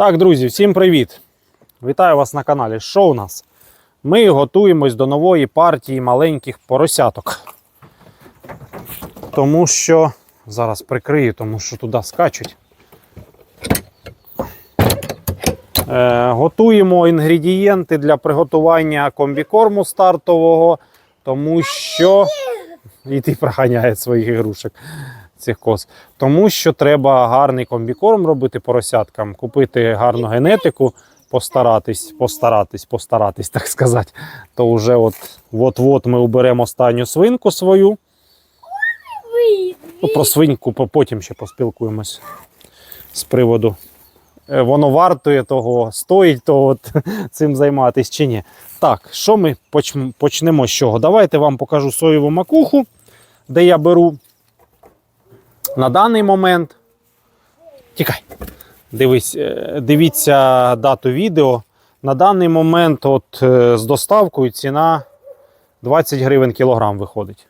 Так, друзі, всім привіт! Вітаю вас на каналі. Що у нас? Ми готуємось до нової партії маленьких поросяток. Тому що зараз прикрию, тому що туди скачуть. Е, готуємо інгредієнти для приготування комбікорму стартового, тому що. І ти проганяє своїх ігрушок цих коз. Тому що треба гарний комбікорм робити поросяткам, купити гарну генетику, постаратись, постаратись, постаратись, так сказати. То вже от, от-от ми оберемо останню свинку свою. Ну, про свиньку потім ще поспілкуємось з приводу. е, Воно вартує того, стоїть того от, цим займатися чи ні. Так, що ми почнемо з чого? Давайте вам покажу соєву макуху, де я беру на даний момент. Тікай. Дивись, е, дивіться дату відео. На даний момент от, е, з доставкою ціна 20 гривень кілограм виходить.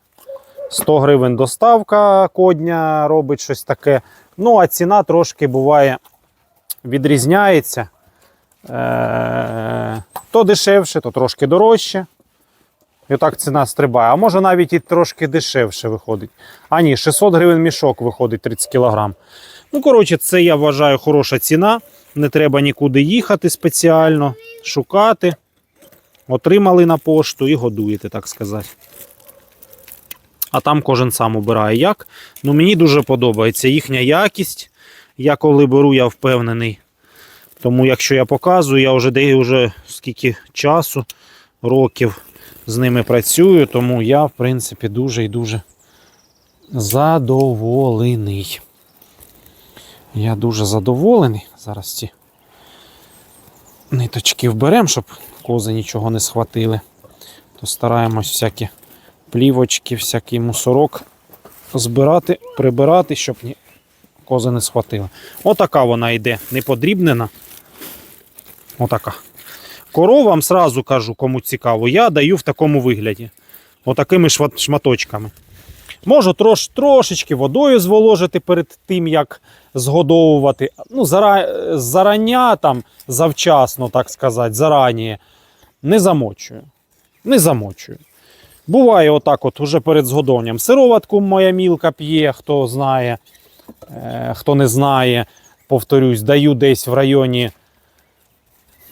100 гривень доставка кодня робить щось таке. Ну, а ціна трошки буває відрізняється. Е, то дешевше, то трошки дорожче. І отак ціна стрибає. А може навіть і трошки дешевше виходить. А ні, 600 гривень мішок виходить 30 кг. Ну, коротше, це я вважаю хороша ціна. Не треба нікуди їхати спеціально, шукати. Отримали на пошту і годуєте, так сказати. А там кожен сам обирає як. Ну, мені дуже подобається їхня якість. Я коли беру, я впевнений. Тому якщо я показую, я вже де вже скільки часу, років з ними працюю, тому я, в принципі, дуже і дуже задоволений. Я дуже задоволений. Зараз ці ниточки вберемо, щоб кози нічого не схватили. То стараємось всякі плівочки, всякий мусорок збирати, прибирати, щоб ні, кози не схватили. Отака вона йде, неподрібнена. Отака. Коровам сразу кажу, кому цікаво, я даю в такому вигляді. Отакими шматочками. Можу трош, трошечки водою зволожити перед тим, як згодовувати. Ну, зара, зарання, там, завчасно, так сказати, зарані. Не замочую. Не замочую. Буває отак, от уже перед згодовуванням. Сироватку моя мілка п'є, хто знає, е, хто не знає, повторюсь, даю десь в районі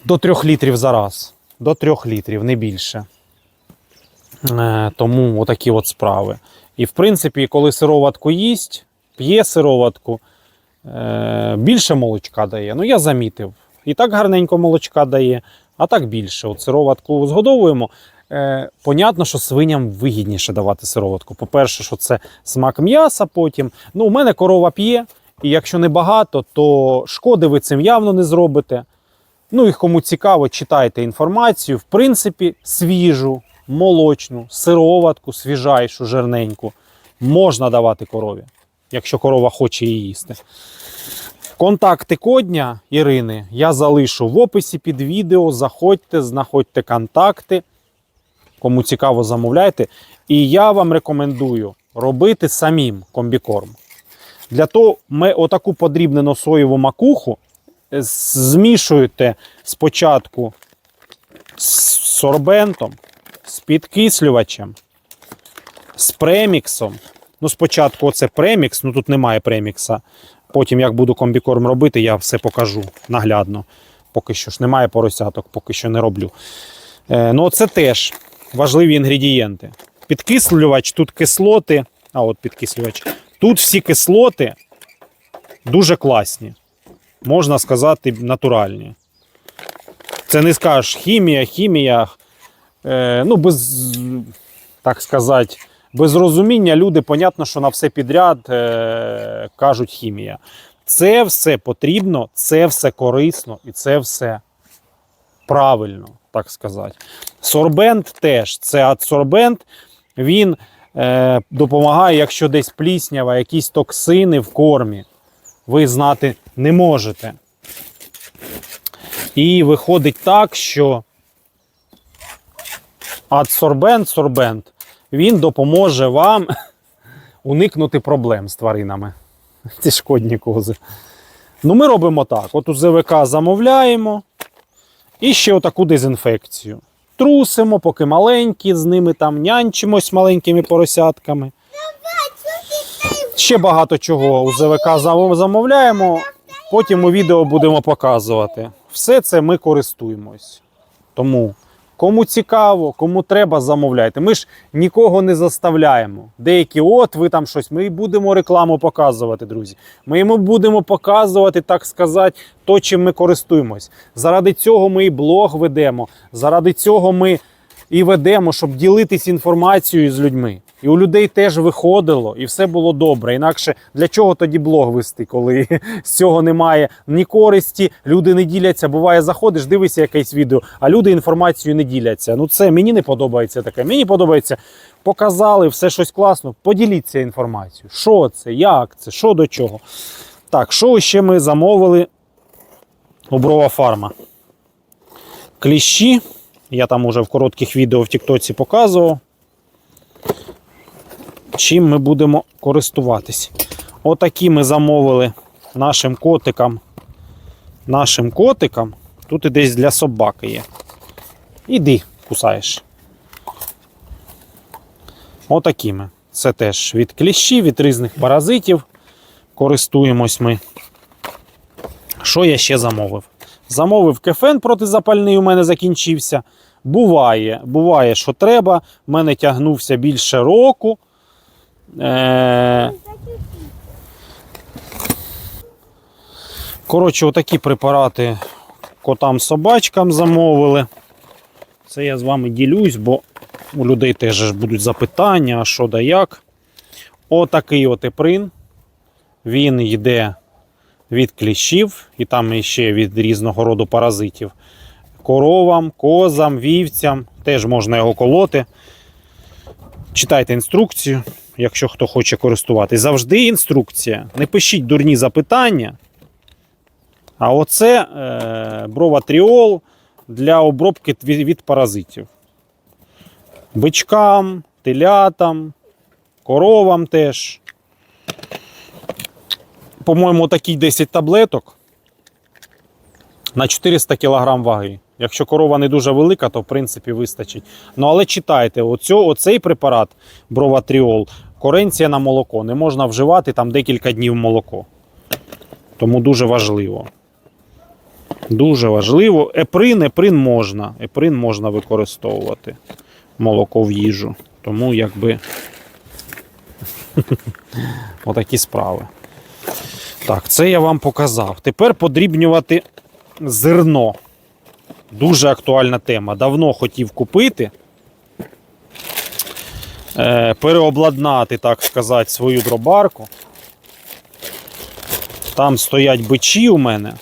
до 3 літрів за раз. До 3 літрів, не більше. Е, тому отакі от справи. І в принципі, коли сироватку їсть, п'є сироватку, е, більше молочка дає. Ну, я замітив. І так гарненько молочка дає, а так більше. От сироватку згодовуємо. Е, понятно, що свиням вигідніше давати сироватку. По-перше, що це смак м'яса потім. Ну, у мене корова п'є, і якщо не багато, то шкоди ви цим явно не зробите. Ну і кому цікаво, читайте інформацію. В принципі, свіжу, молочну, сироватку, свіжайшу, жирненьку можна давати корові, якщо корова хоче її їсти. Контакти кодня Ірини я залишу в описі під відео. Заходьте, знаходьте контакти. Кому цікаво, замовляйте. І я вам рекомендую робити самим комбікорм. Для того ми отаку подрібнену соєву макуху змішуєте спочатку з сорбентом, з підкислювачем, з преміксом. Ну, спочатку оце премікс, ну тут немає премікса. Потім, як буду комбікорм робити, я все покажу наглядно. Поки що ж немає поросяток, поки що не роблю. Е, ну, це теж важливі інгредієнти. Підкислювач, тут кислоти. А, от підкислювач. Тут всі кислоти дуже класні. Можна сказати, натуральні. Це не скажеш хімія, хімія. Е, ну, без, так сказати, без розуміння люди, понятно, що на все підряд е, кажуть хімія. Це все потрібно, це все корисно і це все правильно, так сказати. Сорбент теж. Це адсорбент, він е, допомагає, якщо десь пліснява, якісь токсини в кормі. Ви знати не можете. І виходить так, що адсорбент, сорбент, він допоможе вам уникнути проблем з тваринами. Ці шкодні кози. Ну, ми робимо так: от у ЗВК замовляємо і ще отаку дезінфекцію. Трусимо, поки маленькі, з ними там нянчимось маленькими поросятками. Ще багато чого у ЗВК замовляємо, потім у відео будемо показувати. Все це ми користуємось. Тому кому цікаво, кому треба, замовляйте. Ми ж нікого не заставляємо. Деякі, от ви там щось, ми й будемо рекламу показувати, друзі. Ми йому будемо показувати, так сказати, то, чим ми користуємось. Заради цього ми і блог ведемо. Заради цього ми і ведемо, щоб ділитись інформацією з людьми. І у людей теж виходило, і все було добре. Інакше для чого тоді блог вести, коли з цього немає ні користі, люди не діляться. Буває, заходиш, дивишся якесь відео, а люди інформацією не діляться. Ну це мені не подобається таке. Мені подобається. Показали все щось класно. Поділіться інформацією. Що це, як це, що до чого. Так, що ще ми замовили Брова Фарма? Кліщі. Я там уже в коротких відео в Тіктоці показував. Чим ми будемо користуватись. Отакі ми замовили нашим котикам. Нашим котикам. Тут і десь для собаки є. Іди, кусаєш. Отакими. Це теж від кліщів, від різних паразитів. Користуємось ми. Що я ще замовив? Замовив кефен протизапальний, у мене закінчився. Буває, буває, що треба. У мене тягнувся більше року. Е... Коротше, отакі препарати котам собачкам замовили. Це я з вами ділюсь, бо у людей теж будуть запитання, а що да як. Отакий от. Він йде від кліщів, і там ще від різного роду паразитів. Коровам, козам, вівцям. Теж можна його колоти. Читайте інструкцію, якщо хто хоче користуватись. Завжди інструкція. Не пишіть дурні запитання. А оце е, броватріол для обробки від, паразитів. Бичкам, телятам, коровам теж. По-моєму, такий 10 таблеток на 400 кг ваги. Якщо корова не дуже велика, то в принципі вистачить. Ну але читайте, оцю, оцей препарат броватріол, коренція на молоко. Не можна вживати там декілька днів молоко. Тому дуже важливо. Дуже важливо. Еприн, еприн можна. Еприн можна використовувати. Молоко в їжу. Тому якби отакі справи. Так, це я вам показав. Тепер подрібнювати зерно. Дуже актуальна тема. Давно хотів купити, переобладнати, так сказати, свою дробарку. Там стоять бичі у мене.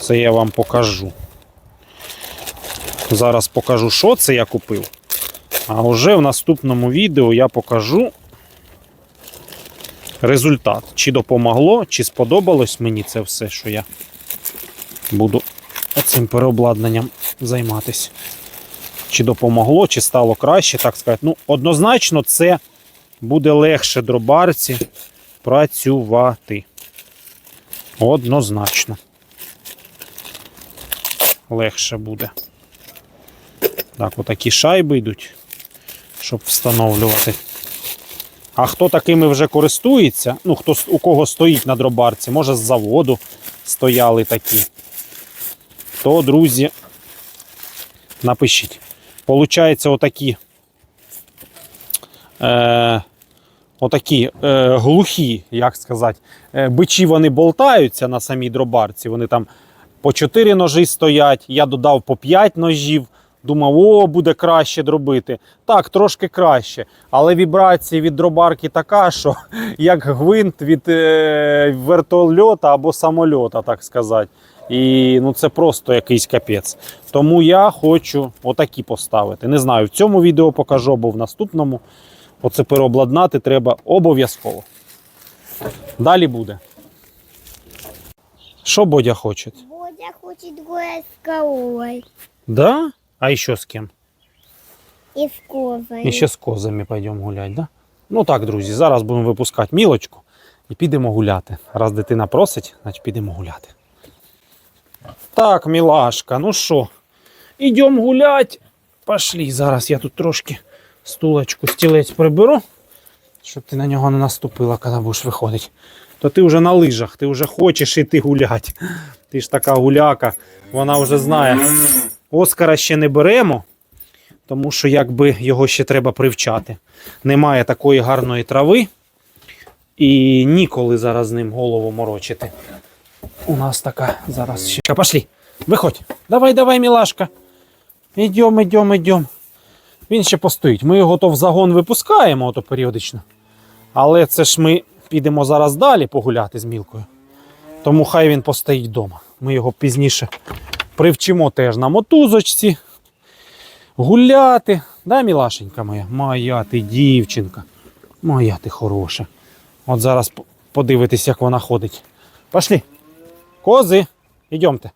Це я вам покажу. Зараз покажу, що це я купив. А вже в наступному відео я покажу результат. Чи допомогло, чи сподобалось мені це все, що я буду цим переобладнанням займатися. Чи допомогло, чи стало краще, так сказати. Ну, однозначно, це буде легше дробарці працювати. Однозначно. Легше буде. Так, отакі шайби йдуть, щоб встановлювати. А хто такими вже користується, ну, хто, у кого стоїть на дробарці, може з заводу стояли такі, то, друзі, напишіть. Получається, отакі, е, отакі е, глухі, як сказати, е, бичі вони болтаються на самій дробарці. Вони там по 4 ножі стоять. Я додав по 5 ножів. Думав, о, буде краще дробити. Так, трошки краще. Але вібрація від дробарки така, що як гвинт від е, вертольота або самольота, так сказати. І ну, це просто якийсь капець. Тому я хочу отакі поставити. Не знаю, в цьому відео покажу, або в наступному. Оце переобладнати треба обов'язково. Далі буде. Що Бодя хоче? Бодя хочет гулять с коровой Да? А еще с кем? и с козой. І ще з козами пойдемо гуляти, да? Ну так, друзі, зараз будемо випускати мілочку. і підемо гуляти. Раз дитина просить, значить підемо гуляти. Так, мілашка, ну що, ідемо гулять. Пошли. Зараз я тут трошки стулочку, стілець приберу, щоб ти на нього не наступила, коли будеш виходити. То ти вже на лижах, ти вже хочеш іти гуляти. Ти ж така гуляка, вона вже знає. Оскара ще не беремо, тому що якби його ще треба привчати. Немає такої гарної трави. І ніколи зараз з ним голову морочити. У нас така зараз ще. Пошли, виходь. Давай, давай, мілашка. Ідем, ідем, ідем. Він ще постоїть. Ми його то в загон випускаємо ото періодично. Але це ж ми підемо зараз далі погуляти з мілкою. Тому хай він постоїть вдома. Ми його пізніше привчимо теж на мотузочці. Гуляти. Да, мілашенька моя? Моя ти дівчинка. Моя ти хороша. От зараз подивитись, як вона ходить. Пошли. Кози, ідемте.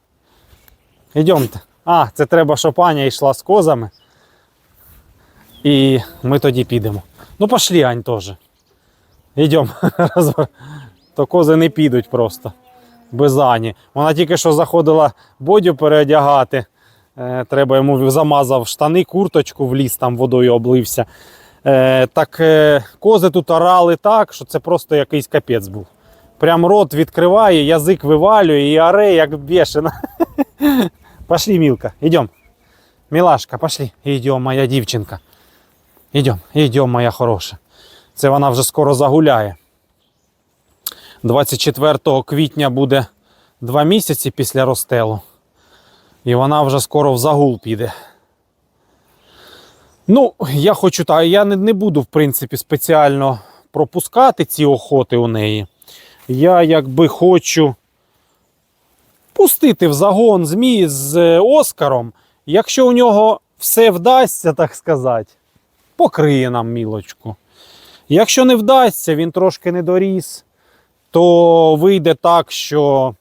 Ідемте. А, це треба, щоб Аня йшла з козами. І ми тоді підемо. Ну, пошли, Ань, теж. Йдемо. То кози не підуть просто. Без Ані. Вона тільки що заходила бодю переодягати. Е, треба йому замазав штани, курточку в ліс, там водою облився. Е, так е, кози тут орали так, що це просто якийсь капець був. Прям рот відкриває, язик вивалює і оре, як бешена. Пошли, Мілка, йдем. Мілашка, пошли. Йдем, моя дівчинка. Йдем, йдем, моя хороша. Це вона вже скоро загуляє. 24 квітня буде два місяці після розстелу. І вона вже скоро в загул піде. Ну, я хочу так, я не, не буду, в принципі, спеціально пропускати ці охоти у неї. Я якби хочу пустити в загон змі з е, Оскаром. Якщо у нього все вдасться, так сказати, покриє нам мілочку. Якщо не вдасться, він трошки не доріс, то вийде так, що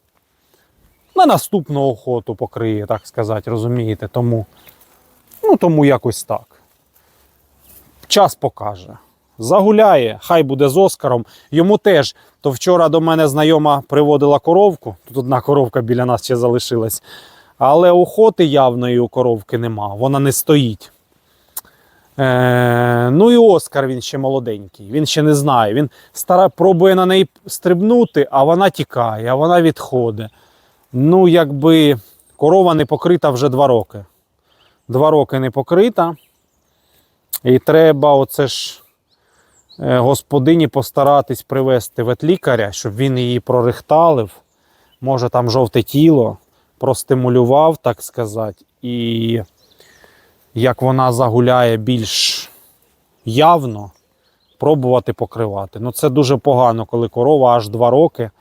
на наступну охоту покриє, так сказати, розумієте? Тому, ну, тому якось так. Час покаже. Загуляє, хай буде з Оскаром. Йому теж. То вчора до мене знайома приводила коровку. Тут одна коровка біля нас ще залишилась. Але охоти явної у коровки нема, вона не стоїть. Е, ну і Оскар він ще молоденький, він ще не знає. Він стара, пробує на неї стрибнути, а вона тікає, а вона відходить. Ну, якби корова не покрита вже два роки. Два роки не покрита. І треба оце ж господині постаратись привезти ветлікаря, щоб він її прорихталив. Може там жовте тіло, простимулював, так сказати. І як вона загуляє більш явно, пробувати покривати. Ну це дуже погано, коли корова аж два роки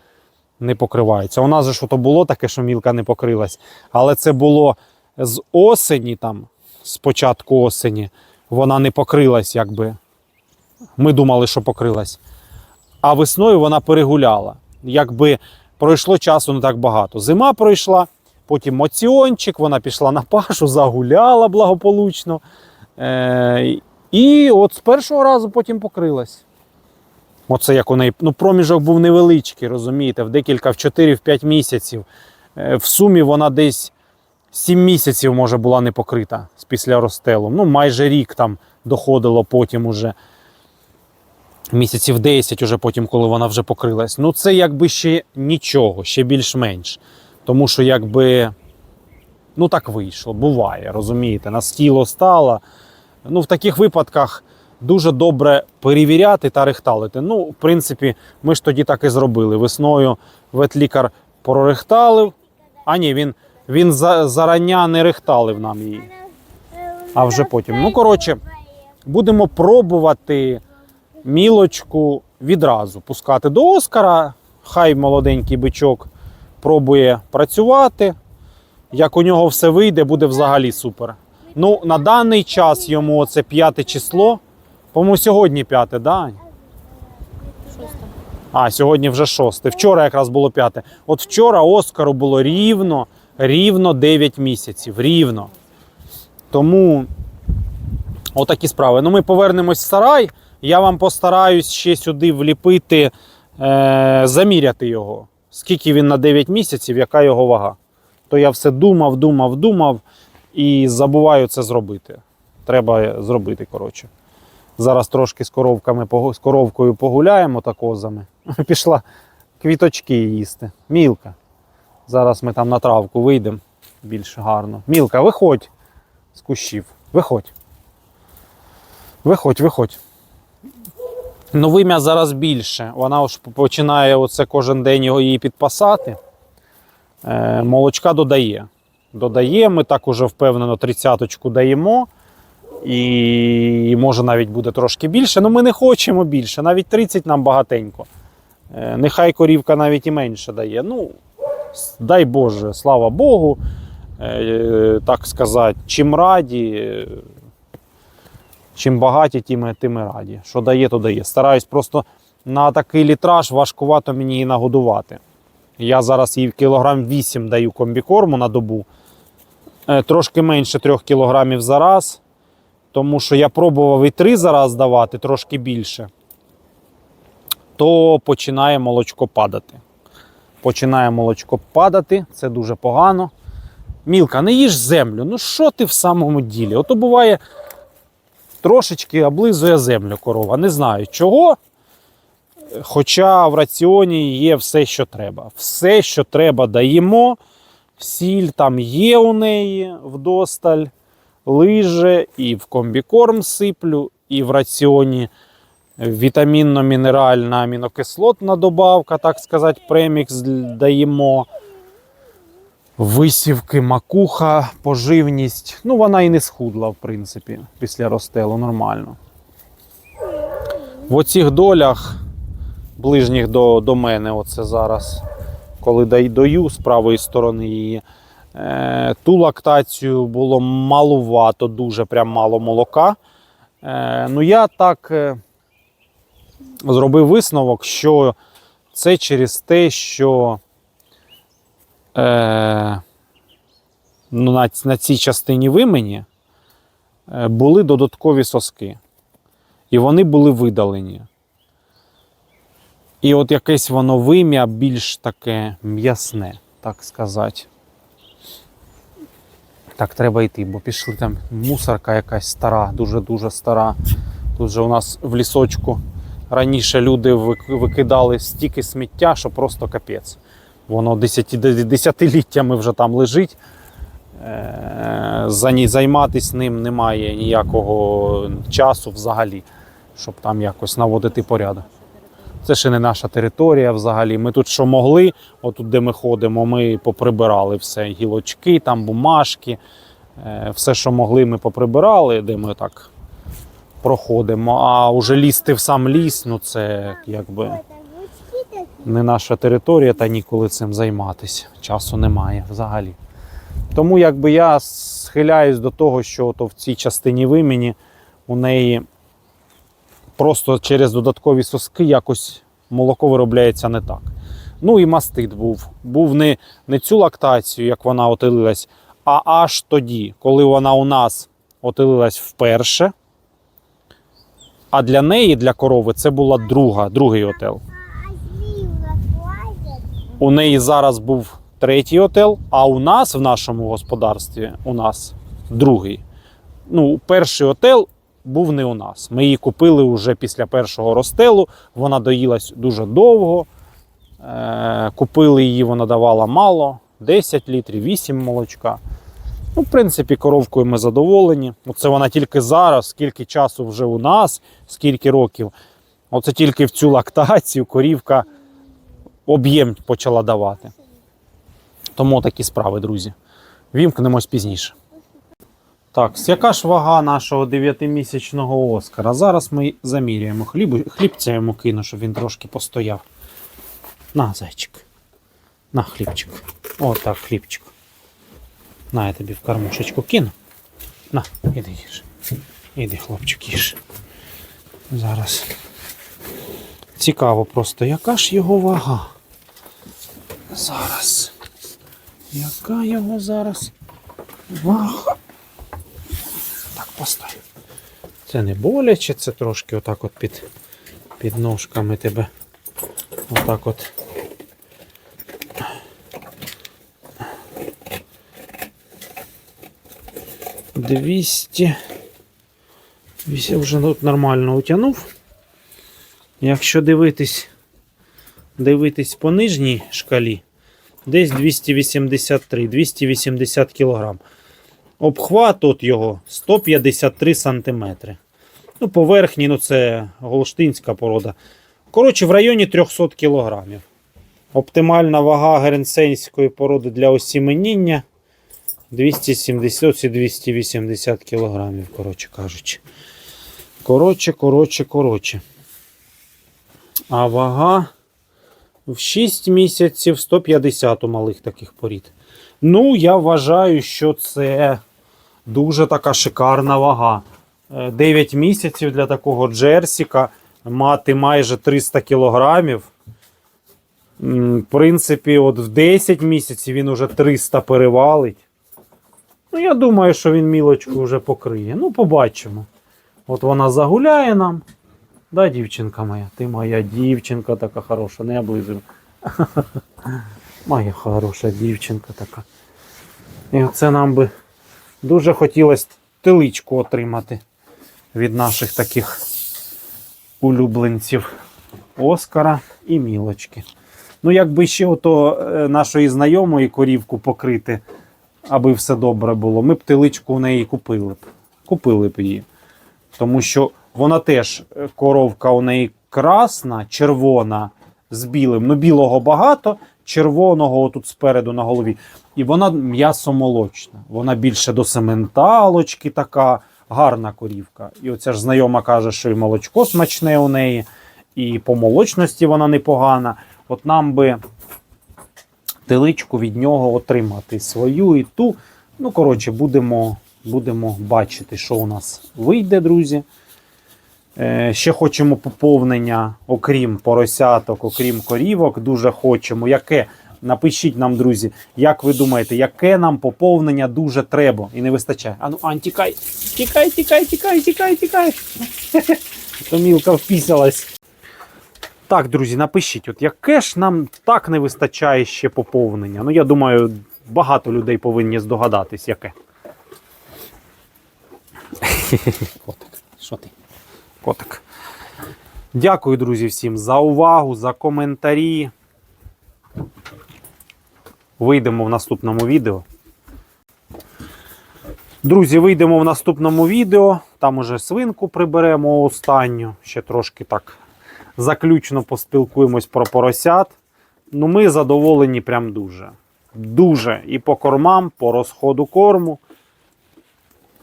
не покривається. У нас же що то було таке, що мілка не покрилась, але це було з осені, там, з початку осені, вона не покрилась, якби. Ми думали, що покрилась. А весною вона перегуляла. Якби пройшло часу не так багато. Зима пройшла, потім моціончик, вона пішла на пашу, загуляла благополучно. Е- і от з першого разу потім покрилась. Оце як у неї. Ну, проміжок був невеличкий, розумієте, в декілька, в 4-5 місяців. Е, В сумі вона десь 7 місяців, може, була не покрита з після розстелу. Ну, майже рік там доходило потім уже. Місяців 10 уже потім, коли вона вже покрилась. Ну, це якби ще нічого, ще більш-менш. Тому що якби. Ну, так вийшло, буває, розумієте, на стіло стало. Ну, в таких випадках дуже добре перевіряти та рихталити. Ну, в принципі, ми ж тоді так і зробили. Весною ветлікар прорихталив, а ні, він, він за, зарання не рихталив нам її. А вже потім. Ну, коротше, будемо пробувати мілочку відразу пускати до Оскара. Хай молоденький бичок пробує працювати. Як у нього все вийде, буде взагалі супер. Ну, на даний час йому це п'яте число. По-моєму, сьогодні п'яте, да? Ань? А, сьогодні вже шосте. Вчора якраз було п'яте. От вчора Оскару було рівно, рівно 9 місяців. Рівно. Тому отакі справи. Ну, ми повернемось в сарай. Я вам постараюсь ще сюди вліпити е, заміряти його. Скільки він на 9 місяців, яка його вага. То я все думав, думав, думав і забуваю це зробити. Треба зробити, коротше. Зараз трошки з коровками з коровкою погуляємо та козами. Пішла квіточки їсти. Мілка. Зараз ми там на травку вийдемо більш гарно. Мілка, виходь з кущів. Виходь. Виходь, виходь. Ну, вим'я зараз більше. Вона ж починає оце кожен день його її підпасати. Е, молочка додає. Додає, ми так уже впевнено тридцяточку даємо. І може навіть буде трошки більше. Ну ми не хочемо більше. Навіть 30 нам багатенько. Е, нехай корівка навіть і менше дає. Ну, дай Боже, слава Богу. Е, так сказати, чим раді, чим багаті, тим, тим раді. Що дає, то дає. Стараюсь просто на такий літраж важкувато мені її нагодувати. Я зараз їй кілограм 8 даю комбікорму на добу. Е, Трошки менше 3 кілограмів за раз. Тому що я пробував і 3 за раз давати, трошки більше. То починає молочко падати. Починає молочко падати, це дуже погано. Мілка, не їж землю. Ну що ти в самому ділі? Ото буває трошечки облизує землю корова. Не знаю чого. Хоча в раціоні є все, що треба. Все, що треба, даємо. Сіль там є у неї вдосталь, лиже, і в комбікорм сиплю, і в раціоні вітамінно-мінеральна амінокислотна добавка, так сказати, премікс даємо. Висівки, макуха, поживність. Ну, вона і не схудла, в принципі, після розстелу нормально. В оцих долях, ближніх до, до мене, оце зараз, коли даю з правої сторони її, е, ту лактацію було малувато, дуже прям мало молока. Е, ну, я так е, зробив висновок, що це через те, що е, ну, на, на цій частині вимені е, були додаткові соски. І вони були видалені. І от якесь воно вим'я більш таке м'ясне, так сказати. Так, треба йти, бо пішли там мусорка якась стара, дуже-дуже стара. Тут же у нас в лісочку раніше люди викидали стільки сміття, що просто капець. Воно десятиліттями вже там лежить. Е, займатися ним немає ніякого часу взагалі, щоб там якось наводити порядок. Це ще не наша територія взагалі. Ми тут що могли, отут, де ми ходимо, ми поприбирали все. Гілочки, там бумажки, е, все, що могли, ми поприбирали, де ми так проходимо. А вже лізти в сам ліс, ну це якби? Не наша територія та ніколи цим займатися. Часу немає взагалі. Тому якби я схиляюсь до того, що то в цій частині вимені у неї просто через додаткові соски якось молоко виробляється не так. Ну і мастит був. Був не, не цю лактацію, як вона отелилась, а аж тоді, коли вона у нас отелилась вперше. А для неї, для корови, це була друга, другий отел. У неї зараз був третій отел, а у нас в нашому господарстві у нас другий. Ну, перший отел був не у нас. Ми її купили вже після першого розстелу. Вона доїлась дуже довго. Е, купили її, вона давала мало, 10 літрів, 8 молочка. Ну, в принципі, коровкою ми задоволені. Оце вона тільки зараз, скільки часу вже у нас, скільки років. Оце тільки в цю лактацію корівка об'єм почала давати. Тому такі справи, друзі. Вімкнемось пізніше. Так, яка ж вага нашого 9-місячного Оскара? Зараз ми заміряємо. Хліб, хлібця йому кину, щоб він трошки постояв. На, зайчик. На хлібчик. О, так, хлібчик. На, я тобі в кормушечку кину. На, іди їж. Іди, хлопчик, їж. Зараз. Цікаво просто, яка ж його вага? Зараз. Яка його зараз вага? Так, постав. Це не боляче, це трошки отак от під, під ножками тебе Отак от. Двісті. Вже тут нормально утягнув. Якщо дивитись, дивитись по нижній шкалі, десь 283, 280 кг. Обхват тут його 153 см. Ну, поверхні, ну це голштинська порода. Коротше, в районі 300 кг. Оптимальна вага гернсейської породи для осіменіння 270-280 кг, коротше кажучи. Коротше, коротше, коротше. А вага в 6 місяців 150 у малих таких порід. Ну, я вважаю, що це дуже така шикарна вага. Е, 9 місяців для такого джерсіка мати майже 300 кілограмів. В принципі, от в 10 місяців він уже 300 перевалить. Ну, я думаю, що він мілочку вже покриє. Ну, побачимо. От вона загуляє нам. Да, дівчинка моя? Ти моя дівчинка така хороша, не облизуй. Моя хороша дівчинка така. І оце нам би дуже хотілося тиличку отримати від наших таких улюбленців Оскара і Мілочки. Ну, якби ще ото е, нашої знайомої корівку покрити, аби все добре було, ми б тиличку у неї купили б. Купили б її. Тому що вона теж е, коровка у неї красна, червона з білим. Ну, білого багато, червоного тут спереду на голові. І вона м'ясомолочна. Вона більше до сементалочки така, гарна корівка. І оця ж знайома каже, що і молочко смачне у неї, і по молочності вона непогана. От нам би теличку від нього отримати свою і ту. Ну, коротше, будемо, будемо бачити, що у нас вийде, друзі. Е, ще хочемо поповнення, окрім поросяток, окрім корівок, дуже хочемо. Яке? Напишіть нам, друзі, як ви думаєте, яке нам поповнення дуже треба і не вистачає. Ану, Ань, тікай, тікай, тікай, тікай, тікай, тікай. Томілка впісялась. Так, друзі, напишіть, от яке ж нам так не вистачає ще поповнення. Ну, я думаю, багато людей повинні здогадатись, яке. Котик, що ти? Котик. Дякую, друзі, всім за увагу, за коментарі. Вийдемо в наступному відео. Друзі, вийдемо в наступному відео. Там уже свинку приберемо останню. Ще трошки так заключно поспілкуємось про поросят. Ну, ми задоволені прям дуже. Дуже. І по кормам, по розходу корму.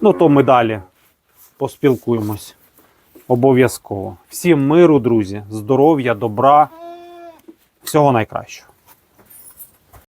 Ну, то ми далі поспілкуємось. Обов'язково. Всім миру, друзі, здоров'я, добра, всього найкращого.